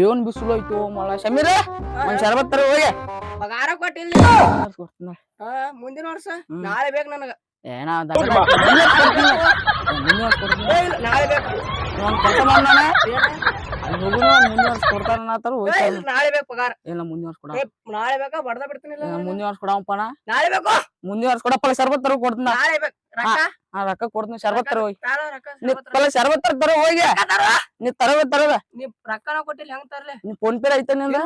ಏನ್ ಬಿಸಿಲು ಐತು ಮಳ? ಶಮೀರ ಒಂದ್ ಶರಬತ್ ತರ ಹೋಗಿ. ಪಗಾರ ಕೊಟ್ಟಿಲ್ಲ. ಮುಂದಿನ ವರ್ಷ. ನಾಳೆ ಬೇಕು ನನಗ. ಏನ ಮುಂದಿನ ವರ್ಷ ಕೊಡ್ತೀನಿ. ಏ, ಇಲ್ಲ, ನಾಳೆ ಬೇಕು. ಒಂದ್ ಕೆಲಸ ಮಾಡೋಣ ಏನ? ಮುಂದಿನ ವರ್ಷ ಕೊಡ್ತಾರ ನಾಳೆ ಬೇಕು ಪಗಾರ. ಇಲ್ಲ ಮುಂದಿನ ವರ್ಷ ಕೊಡ ನಾಳೆ ಬೇಕಾ? ಬಡ್ದ ಬಿಡ್ತೀನಿಲ್ಲ ಮುಂದಿನ ವರ್ಷ ಕೊಡವಪ್ಪಣ ನಾಳೆ ಬೇಕು. ಮುಂದಿನ ವರ್ಷ ಕೊಡಪ್ಪ ಶರ್ಬತ್ ತರ ಕೊಡ್ತೀನಿ ನಾಳೆ ಬೇಕು. ಆ ರೊಕ್ಕ? ಕೊಡ್ತೀನಿ ಶರ್ಬತ್ ತರ ಹೋಗಿ. ಪಲ್ಲ ಶರ್ಬತ್ ತರ ತರ ಹೋಗಿ. ನೀ ತರವ ತರವ ನೀ ರೊಕ್ಕನ ಕೊಟ್ಟಿಲ್ಲ ಹೆಂಗ್ ತರ್ಲೆ? ನೀ ಫೋನ್ ಪೇ ಐತೆ ನಿಂದ?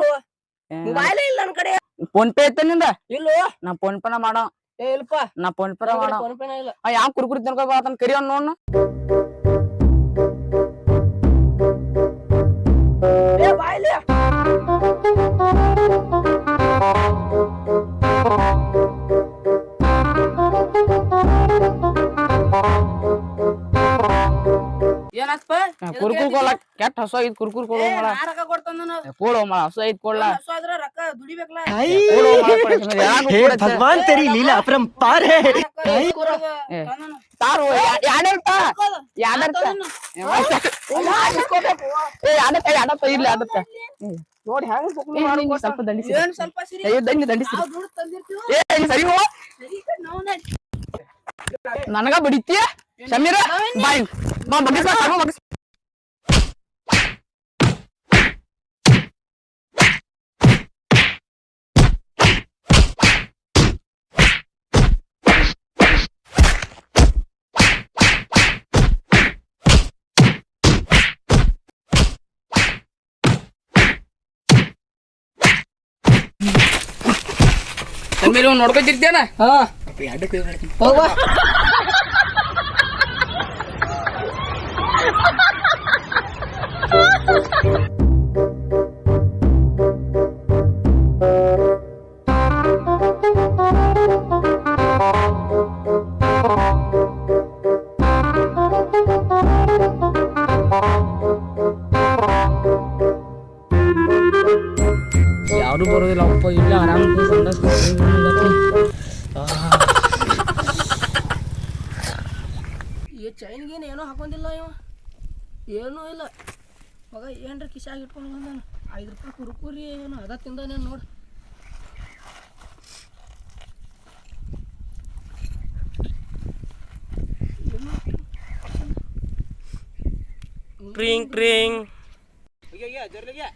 ಮೊಬೈಲ್ ಇಲ್ಲ ನನ್ ಕಡೆ. ಫೋನ್ ಪೇ ಐತೆ ನಿಂದ? ಇಲ್ಲೋ. ನಾ ಫೋನ್ ಪೇನ ಮಾಡೋ. ಏ ಇಲ್ಪ ನಾ ಫೋನ್ ಪೇ ಮಾಡೋ. ಫೋನ್ ಪೇನ ಇಲ್ಲ. ಯಾವ ಕುರ್ಕುರಿ ತಿನ್ಕೋ ಬಾತನ್ ಕರಿ ಅವ್ನ ನೋಡ್ನು. ಏನಾತ್ಪ ಕುರ್ಕುರ್ ಕೊಡ್ಲ ಕೆಟ್ಟ ಹಸು ಐತ್ ಕುರ್ಕುರ್ ಕೊಡು ಮಳ ರೊಕ್ಕ ಕೊಡ್ತಾನ ನಾನು ಕೊಡು ಮಳ ಹಸು ಐತ್ ಕೊಡ್ಲ ಹಸು ಆದ್ರ ರೊಕ್ಕ ದುಡಿಬೇಕಲ್ಲ ಕೊಡು ಮಳ ಕೊಡು ಸುಮ್ನೆ ಯಾಕ್ हे ಕೊಡತ್ತೆ? भगवान तेरी लीला अपरंपार है ಏ, ತಾರು ಯಾಡರ್ತ ಯಾಡರ್ತ ಏ ಯಾಡತ್ತ ಯಾಡತ್ತ ಇಲ್ಲ ಯಾಡತ್ತ ನೋಡಿ ಹೆಂಗ್ ಏ, ಹಿಂಗ್ ಸ್ವಲ್ಪ ದಂಡಿಸಿ ಏನ್ ಸ್ವಲ್ಪ ಸಿರಿ ಏ ದಂಡಿ ದಂಡಿಸಿ ನಾವ್ ದುಡ್ಡು ತಂದಿರ್ತೀವಿ ಏ ಹಿಂಗ್ ಸರಿ ಹೋ ಸರಿ ಕಣ್ ನಾವ್ ನಡಿ. ನನಗ ಬಡಿತೀಯ ಸಮೀರ ಬಾಯ್ ಬಾ ಬಗ್ಗಿಸ್ ಬಾ ಸಾಕು ಬಗ್ಗಿಸ್ ಸಮೀರ ಇವ್ನ್ ನೋಡ್ಕೊತಿರ್ತೇನ ಹಾ ಹೋಗ್ಬಾ ಚೈನ್ ಚೈನ್ಗೇನು ಏನೋ ಹಾಕೊಂಡಿಲ್ಲ ಇವ. ಏನೂ ಇಲ್ಲ. ಮಗ ಏನ್ರಿ ಕಿಶಾಗಿ ಇಟ್ಕೊಂಡು ಬಂದಾನು. ಐದು ರೂಪಾಯಿ ಕುರುಕುರಿ ಏನು ಅದ ತಿಂದಾನೇನು ನೋಡು. ಕ್ರಿಂಗ್ ಕ್ರಿಂಗ್. ಅಯ್ಯೋ ಜರ್ಲಿಗೆ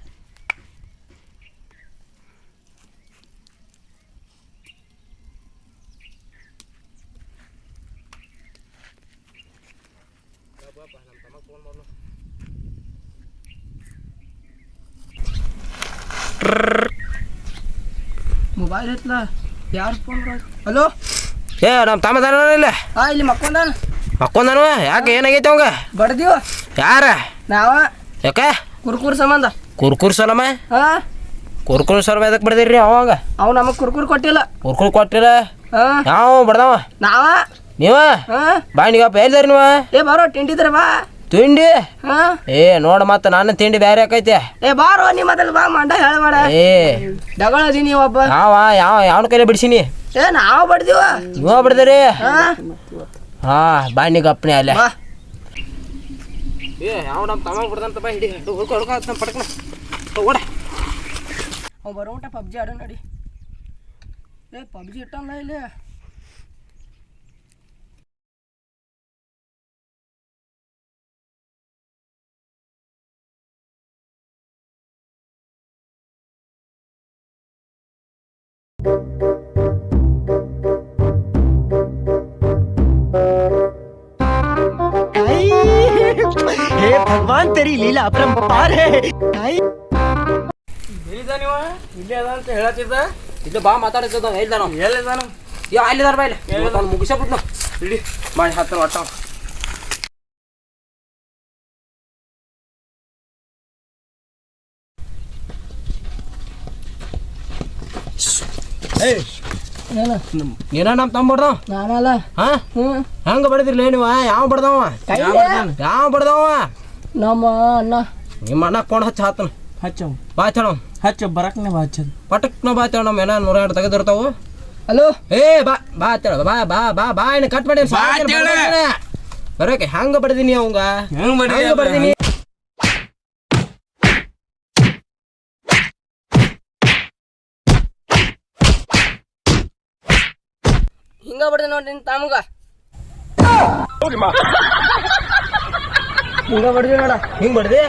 ಮೊಬೈಲ್ ಐತ್ಲ? ಯಾರು ಫೋನ್ ಹಲೋ ಏ ನಮ್ಮ ತಮ್ಮ ಅದಾನ ಇಲ್ಲ? ಹಾ ಇಲ್ಲಿ ಮಕ್ಕೊಂದಾನ ಮಕ್ಕೊಂದಾನು ಯಾಕೆ ಏನಾಗೈತೆ ಅವಂಗ? ಬಡ್ದೀವ ಯಾರ? ನಾವ. ಯಾಕೆ? ಕುರ್ಕುರ್ ಸಂಬಂಧ. ಕುರ್ಕುರ್ ಸಲಮ? ಹಾ. ಕುರ್ಕುರ್ ಸಲಮ ಎದಕ್ಕೆ ಬಡ್ದಿರಿ ಅವಾಗ? ಅವ್ ನಮಗೆ ಕುರ್ಕುರ್ ಕೊಟ್ಟಿಲ್ಲ. ಕುರ್ಕುರ್ ಕೊಟ್ಟಿಲ್ಲ? ಹಾ. ಯಾವ ಬಡ್ದವ ನಾವ? ನೀವ? ಹಾ. ನೀವಪ್ಪ ಎಲ್ಲಿದಾರ ನೀವು? ಏ ಬಾರೋ ತಿಂಡಿದ್ರ ಬಾ. ತಿಂಡಿ? ಹಾ. ಏ ನೋಡ ಮತ್ತ ನಾನು ತಿಂಡಿ ಬ್ಯಾರೆ ಆಕೈತೆ. ಏ ಬಾರೋ ನೀ ಮೊದಲು ಬಾ ಮಂಡ ಹೇಳಬೇಡ ಏ. ಡಗಳದಿ ನೀ ಒಬ್ಬ. ಯಾವ ಯಾವ ಯಾವನ ಕೈಲಿ ಬಿಡಿಸಿನಿ? ಏ ನಾವು ಬಡ್ದೀವ. ನೀವು ಬಿಡ್ದಿರಿ? ಹಾ. ಹಾ ಬಾಣಿ ಗಪ್ಪನೆ ಅಲ್ಲೇ. ಏ ಯಾವ ನಮ್ಮ ತಮ್ಮ ಬಿಡ್ದಂತ ಬಾ ಹಿಡಿ. ಹುಡುಕ ಹುಡ್ಕೊ ಪಡ್ಕಣ ಓಡ. ಅವ್ ಬರೋ ಪಬ್ಜಿ ಆಡೋ ನಡಿ. ಏ ಪಬ್ಜಿ ಇಟ್ಟಲ್ಲ ಇಲ್ಲಿ. भगवान तेरी लीला अपरंपार है ಎಲ್ಲಿದ ನೀವು ಇಲ್ಲೇ ಅದ ಅಂತ ಹೇಳತ್ತಿದ್ದ ಇದು ಬಾ ಮಾತಾಡ್ತಿದ್ದ ಎಲ್ಲಿದ ನಾವು ಎಲ್ಲಿದ ಯಾ ಅಲ್ಲಿದಾರ ಬಾ ಇಲ್ಲಿ ಮುಗಿಸ್ಬಿಟ್ಟು ಇಡಿ ಮಾಡಿ ಹತ್ತಿರ ಒಟ್ಟ ಏನ ಏನ ನಮ್ಮ ತಮ್ಮ ಬಡ್ದವ ನಾನಲ್ಲ ಹಾ ಹ್ಮ್ ಹೆಂಗ ಬಡದಿರ್ಲಿ ನೀವ ಯಾವ ಬಡ್ದವ ಕೈಲೇ? ಯಾವ ಬಡ್ದವ ನಮ್ಮ ಅಣ್ಣ. ನಿಮ್ಮ ಅಣ್ಣ ಕೊಂಡು ಹಚ್ಚ ಹಾತನ. ಹಚ್ಚವು ಬಾಚಣ ಹಚ್ಚ ಬರಕ್ನೆ ಬಾಚದ ಪಟಕ್ನ ಬಾಚಣ ನಮ್ಮ ಏನ ನೂರ ಎರಡು ತೆಗೆದಿರ್ತಾವು. ಹಲೋ? ಏ ಬಾ ಬಾ ತೇಳ ಬಾ ಬಾ ಬಾ ಬಾ ಏನು ಕಟ್ ಮಾಡಿ ಬರೋಕೆ ಹಂಗ ಬಡ್ದೀನಿ ಅವಂಗ? ಹೆಂಗ ಬಡ್ದೀನಿ? ಹಿಂಗ ಬಡ್ದೆ ನೋಡ್ರಿ ತಮ್ಗ. ಹಿಂಗ ಬಡ್ದಿ ನೋಡ. ಹಿಂಗ್ ಬಡ್ದಿ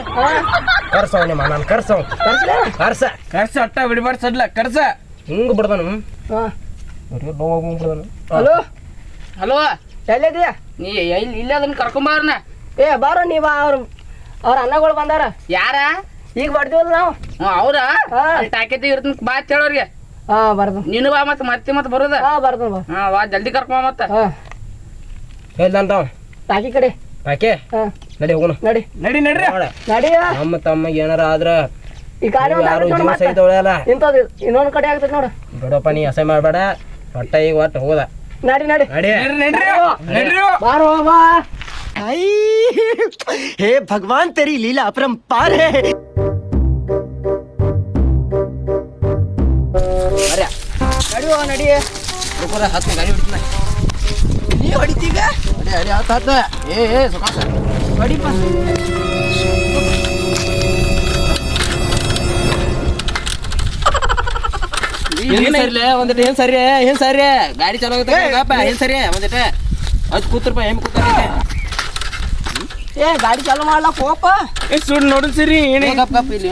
ಕರ್ಸವ್ ನಿಮ್ಮ ನಾನು ಕರ್ಸವ್ ಕರ್ಸ. ಕರ್ಸ ಅಟ್ಟ ಬಿಡಬಾರ್ದು ಸಡ್ಲ ಕರ್ಸ. ಹಿಂಗ್ ಬಿಡ್ದನು? ನೋವು ಬಿಡ್ದನು ಹಲೋ? ಹಲೋ? ಎಲ್ಲಿದೀಯ? ನೀ ಎಲ್ಲಿ ಇಲ್ಲ ಅದನ್ನ ಕರ್ಕೊಂಬಾರನ ಏ ಬಾರ ನೀವು ಬಾ ಅವ್ರ ಅವ್ರ ಅನ್ನಗಳು ಬಂದಾರ. ಯಾರ? ಈಗ ಬಡ್ದಿವಲ್ಲ ನಾವು. ಅವ್ರ? ಹಾ. ಟಾಕೆತಿ ಇರ್ತನ್ ಬಾ ಹೇಳೋರಿಗೆ. ಹಾ ಬರ್ದು. ನೀನು ಬಾ ಮತ್ತೆ ಮತ್ತೆ ಮತ್ತೆ ಬರೋದ? ಹಾ ಬರ್ದು ಬಾ ಹಾ ವಾ ಜಲ್ದಿ ಕರ್ಕೊಂಬ ಮತ್ತೆ. ಹಾ. ಹೇಳ್ದಂತಾವ್ ಟಾಕಿ ಕಡೆ. ಯಾಕೆ ಹಾ ನಡಿ ಹೋಗೋಣ ನಡಿ ನಡಿ ನಡ್ರಿ ನಡಿಯ ನಮ್ಮ ತಮ್ಮಗೆ ಏನಾರ ಆದ್ರ ಈ ಗಾಡಿ ಒಂದ್ ಯಾರು ಆಗ್ತೈತ್ ನೋಡು ಜೀವ ಮತ್ತೆ. ಸಹಿತ ಉಳಿಯಲ್ಲ ಇಂಥದ್ದು ಇನ್ನೊಂದ್ ಕಡೆ ಆಗ್ತೈತಿ ನೋಡು ಬಿಡಪ್ಪ ನೀ ಅಸಹ್ಯ ಮಾಡಬೇಡ ಒಟ್ಟ ಈಗ ಒಟ್ಟು ಹೋದ ನಡಿ ನಡಿ ನಡಿ ಬಾರೋ ಬಾ आई हे भगवान तेरी लीला अपरंपार है ನಡಿಯೋ ನಡಿ ಹತ್ತು ಗಾಡಿ ಹೊಡಿತೀನಿ ನೀ ಹೊಡಿತೀಗ? ಅಡಿ ಅಡಿ ಹತ್ತು ಏ ಏ ಸುಖಾಸ ಹೊಡಿಪ. ಏನ್ ಸರಿಲೇ? ಒಂದಿಟ ಏನ್ ಸರಿ ಏನ್ ಸರಿ ಗಾಡಿ ಚಲೋ ಆಗತ್ತಪ್ಪ ಏನ್ ಸರಿ ಒಂದಿಟ ಅದ್ ಕೂತ್ರಪ್ಪ ಹೆಮ್ ಕೂತಾರ ಏ ಗಾಡಿ ಚಾಲು ಮಾಡ್ಲಕ್ ಹೋಪ ಏ ಸುಡ್ ನೋಡು ಸರಿ ಏನೇ ಗಪ್ಪ ಗಪ್ಪ ಇಲ್ಲಿ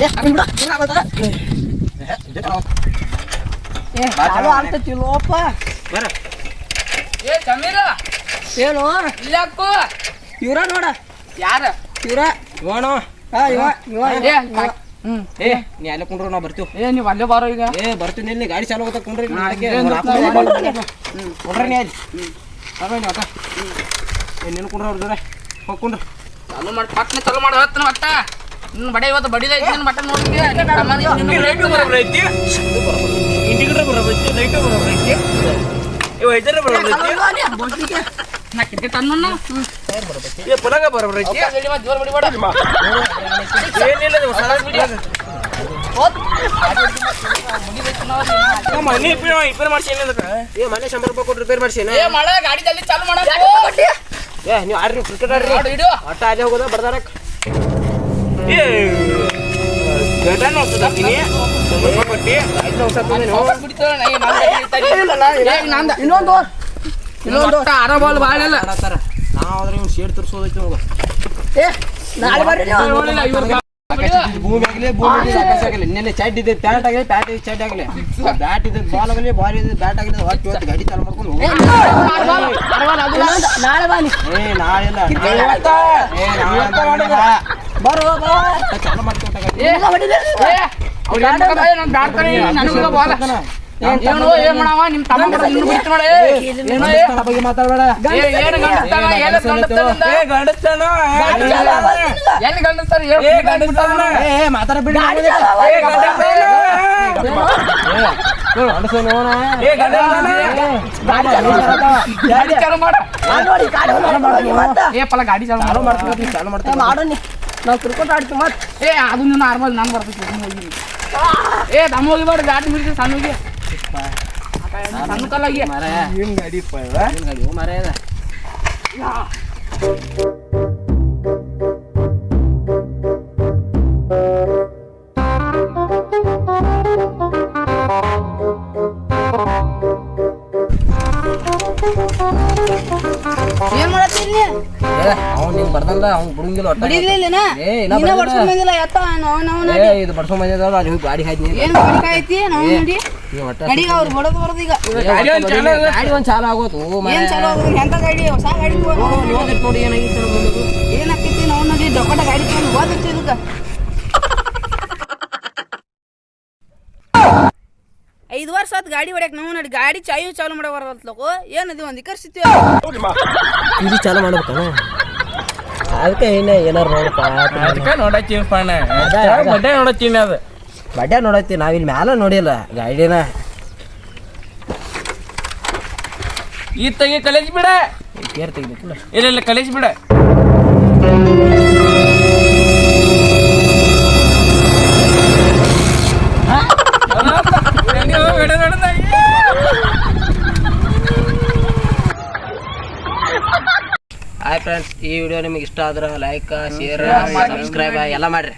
Ya, aku udah, udah apa tuh? Ya, udah tahu. ಚಾಲು ಬರ ಏ ಸಮೀರ ಏನು ಇಲ್ಲಾಕು ಇವ್ರ ನೋಡ ಯಾರ ಇವ್ರ ಇವಣ ಹಾ ಇವ ಇವ ಏ ಹ್ಮ್ ಏ ನೀ ಅಲ್ಲೇ ಕುಂಡ್ರು ನಾವು ಬರ್ತೀವಿ ಏ ನೀವು ಅಲ್ಲೇ ಬಾರೋ ಈಗ ಏ ಬರ್ತೀನಿ ಇಲ್ಲಿ ಗಾಡಿ ಚಾಲು ಕುಂಡ್ರಿ ಕುಂಡ್ರಿ ನೀ ಅಲ್ಲಿ ನೀನು ಕುಂಡ್ರ ಅವ್ರ ಜೋರ ಹೋಗಿ ಕುಂಡ್ರಿ ಚಾಲು ಮಾಡಿ ಪಟ್ಟ ಚಾಲು ಮಾಡಿ ಮಟ್ಟ ನಿನ್ನ ಬಡೆ ಇವತ್ತು ಬಡಿದ ಮಟ್ಟ ನೋಡಿ ನಾ ಕ್ರಿಕೆಟ್ ಅನ್ನ ಜೋರ್ ಬಡಿಬೇಡ ಏ ಮನೆ ಶಂಬರ್ ರೂಪಾಯಿ ಕೊಟ್ಟು ರಿಪೇರ್ ಮಾಡ್ಸಿ ಏ ಮಳೆ ಗಾಡಿ ಜಲ್ದಿ ಚಾಲು ಮಾಡ ಏ ನೀವು ಆಡ್ರಿ. ಕ್ರಿಕೆಟ್ ಆಡ್ರಿ ಅಲ್ಲೇ ಹೋಗೋದ ಬರ್ದಾರಕ್ ಬಿಡ್ತಾರ ನಾ ಇನ್ನೊಂದು ಇನ್ನೊಂದು ಬಾಳೆಲ್ಲ ಇವ್ನು ಶೇಡ್ ತರ್ಸೋದೈತಿ ಹೋಗ ಏ ನಾಳೆ ಬರ್ರಿ. ಭೂಮಿ ಆಗಲಿ ಭೂಮಿ ಆಗಲಿ ಆಕಾಶ ಆಗಲಿ ನಿನ್ನೆ ಚಡ್ ಇದೆ ಪ್ಯಾಂಟ್ ಆಗಲಿ ಪ್ಯಾಂಟ್ ಇದೆ ಚಡ್ ಆಗಲಿ ಬ್ಯಾಟ್ ಇದೆ ಬಾಲ್ ಆಗಲಿ ಬಾಲ್ ಇದೆ ಬ್ಯಾಟ್ ಆಗಲಿ ಇವತ್ತು ಗಾಡಿ ಚಾಲು ಮಾಡ್ಕೊಂಡು ನಾಳೆ ಬಾನಿ ಏ ನಾಳೆ ಇಲ್ಲ ಏ ನಾಳೆ ಬರೋ ಚಾಲು ಮಾಡ್ಕೊಂಡು ಏನ್ ಮಾಡವ? ನಿಮ್ ತಮ್ಮ ನೋಡಿ ಏನೋ ಬಗ್ಗೆ ಮಾತಾಡ್ಬೇಡ. ಏ, ಏನು ಗಂಡಸ್ತಾನ ಏನು ಗಂಡಸ್ತಾನ ಎಲ್ಲಿ ಗಂಡಸ್ತಾನ ಏ ಗಂಡಸ್ತಾನ ಏ ಏ, ಮಾತಾಡ ಬಿಡಿ ಗಾಡಿ ಚಾಲು ಮಾಡ್ತೀನಿ ಏ ಪಲ ಗಾಡಿ ಚಾಲು ಮಾಡ್ತೀನಿ ಮಾಡೋ. ನೀ ನಾವು ಕ್ರಿಕೆಟ್ ಆಡ್ತೀವಿ ಮತ್ತೆ. ಏ ಅದು ನಾರ್ಮಲ್ ನಾನು ಬರ್ತೀನಿ ಹೋಗಿ. ಏ ತಮ್ಮ ಹೋಗಿ ಬಾರ ಗಾಡಿ ಬಿಡ್ತೀವಿ ಸಣ್ಣ ಹೋಗಿ ಸಣ್ಣ ಕಲ್ಲಾಗಿ ಮರ ಏನ್ ಗಾಡಿ ಏನ್ ಗಾಡಿ ಓ ಮರ ಇದೆ ಬಿಡುಂಗಿಲ್ಲ ಒಟ್ಟ ಬಡಿಲಿಲ್ಲ ಏ, ಇನ್ನ ಇನ್ನ ಬಡಿಲ್ಲ. ಬಡ್ಸ್ಕೊಂಡ್ ಬಂದಿಲ್ಲ ಎತ್ತ ನಾವು ನಾವು ಏ ಇದು ಬಡ್ಸ್ಕೊಂಡ್ ಬಂದಿದ್ದಾವ ಅಲ್ಲಿ ಹೋಗಿ ಗಾಡಿ ಹಾಯ್ತೀನಿ ಏನ್ ಗಾಡಿ ಕಾಯ್ತಿ ನಾವು ನೋಡಿ. ಒಟ್ಟ ನಡಿ ಅವ್ರು ಬಡದ್ ಬಡದ್ ಈಗ. ಗಾಡಿ ಒಂದ್ ಚಾಲು ಆಗೋತು. ಗಾಡಿ ಒಂದ್ ಚಾಲು ಆಗೋತು. ಏನ್ ಚಲೋ ಆಗೋದು? ಎಂತ ಗಾಡಿ? ಹೊಸ ಗಾಡಿ ತಗೊಂಡ್ ಇವತ್ತು ನೋಡಿ ಏನಾಗಿತ್ತು ನಮ್ಮದು ಏನಾಕೈತಿ ನಾವು ನೋಡಿ ಡೊಕ್ಕಟ ಗಾಡಿ ತಗೊಂಡು ಓದಿತ್ತು ಇದಕ್ಕ ಐದು ವರ್ಷ ಆತ್ ಗಾಡಿ ಹೊಡ್ಯಾಕ. ನಾವು ನೋಡಿ ಗಾಡಿ ಚಾಯು ಚಾಲು ಮಾಡೋ ಬರಲ್ತಲಕು ಏನದು ಒಂದು ಇಕರ್ಸಿತ್ತು ಇದು ಚಾಲು ಮಾಡ್ಬೇಕನ ಅದಕ್ಕೆ ಏನೇ ಏನಾರು ನೋಡಪ್ಪ. ಅದಕ್ಕೆ ನೋಡತ್ತೀನಿ ಪಣ್ಣ. ಬಡ್ಡೆ ನೋಡತ್ತೀನಿ ಅದು. ಬಡ್ಡೆ ನೋಡತ್ತಿ ನಾವಿಲ್ಲಿ ಮ್ಯಾಲ ನೋಡಿಲ್ಲ ಗಾಡಿನ. ಈ ತೆಗಿ ಕಲೇಜ್ ಬಿಡ ಕೇರ್ ತೆಗಿಬೇಕಿಲ್ಲ ಇಲ್ಲ ಇಲ್ಲ ಕಲೇಜ್ ಬಿಡ ಫ್ರೆಂಡ್ಸ್ ಈ ವಿಡಿಯೋ ನಿಮ್ಗೆ ಇಷ್ಟ ಆದ್ರೆ ಲೈಕ್ ಶೇರ್ ಸಬ್ಸ್ಕ್ರೈಬ್ ಎಲ್ಲ ಮಾಡ್ರಿ.